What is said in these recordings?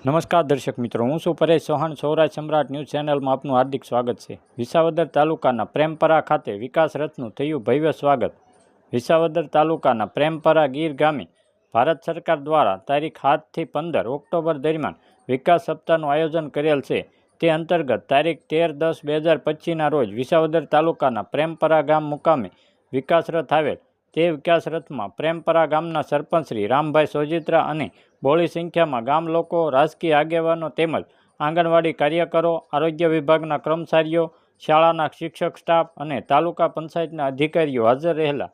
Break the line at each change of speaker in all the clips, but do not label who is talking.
નમસ્કાર દર્શક મિત્રો, હું છું પરેશ ચૌહાણ. સૌરાજ સમ્રાટ ન્યૂઝ ચેનલમાં આપનું હાર્દિક સ્વાગત છે. વિસાવદર તાલુકાના પ્રેમપરા ખાતે વિકાસ રથનું થયું ભવ્ય સ્વાગત. વિસાવદર તાલુકાના પ્રેમપરા ગીર ગામે ભારત સરકાર દ્વારા તારીખ સાતથી પંદર ઓક્ટોબર દરમિયાન વિકાસ સપ્તાહનું આયોજન કરેલ છે. તે અંતર્ગત તારીખ તેર દસ બે હજાર પચીસના રોજ વિસાવદર તાલુકાના પ્રેમપરા ગામ મુકામે વિકાસ રથ આવેલ તે વિકાસ રથમાં પ્રેમપરા ગામના સરપંચ શ્રી રામભાઈ સોજિત્રા અને બોળી સંખ્યામાં ગામ લોકો, રાજકીય આગેવાનો તેમજ આંગણવાડી કાર્યકરો, આરોગ્ય વિભાગના કર્મચારીઓ, શાળાના શિક્ષક સ્ટાફ અને તાલુકા પંચાયતના અધિકારીઓ હાજર રહેલા.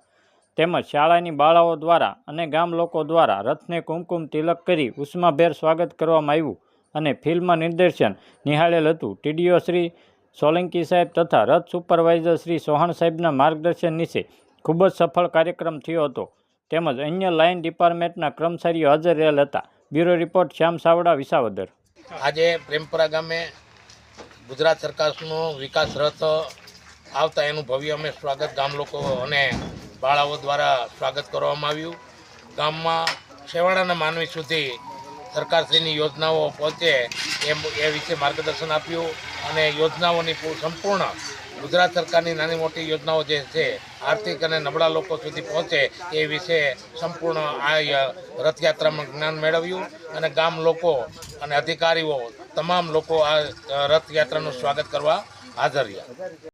તેમજ શાળાની બાળાઓ દ્વારા અને ગામ લોકો દ્વારા રથને કુમકુમ તિલક કરી ઉષ્માભેર સ્વાગત કરવામાં આવ્યું અને ફિલ્મ નિર્દેશન નિહાળેલ હતું. ટીડીઓ શ્રી સોલંકી સાહેબ તથા રથ સુપરવાઇઝર શ્રી સોહણ સાહેબના માર્ગદર્શન નીચે ખૂબ જ સફળ કાર્યક્રમ થયો હતો. તેમજ અન્ય લાઇન ડિપાર્ટમેન્ટના કર્મચારીઓ હાજર રહેલ હતા. Bureau report, Shyam Savda, Visavadar.
આજે પ્રેમપરા ગામે ગુજરાત સરકારનો વિકાસ રથ આવતા એનું ભવ્ય અમે સ્વાગત ગામ લોકો અને બાળાઓ દ્વારા સ્વાગત કરવામાં આવ્યું. ગામમાં છેવાડાના માનવી સુધી સરકારશ્રીની યોજનાઓ પહોંચે એમ એ વિશે માર્ગદર્શન આપ્યું અને યોજનાઓની સંપૂર્ણ ગુજરાત સરકારની નાની મોટી યોજનાઓ જે છે, આર્થિક અને નબળા લોકો સુધી પહોંચે એ વિશે સંપૂર્ણ આ રથયાત્રામાં જ્ઞાન મેળવ્યું અને ગામ લોકો અને અધિકારીઓ, તમામ લોકો આ રથયાત્રાનું સ્વાગત કરવા હાજર રહ્યા.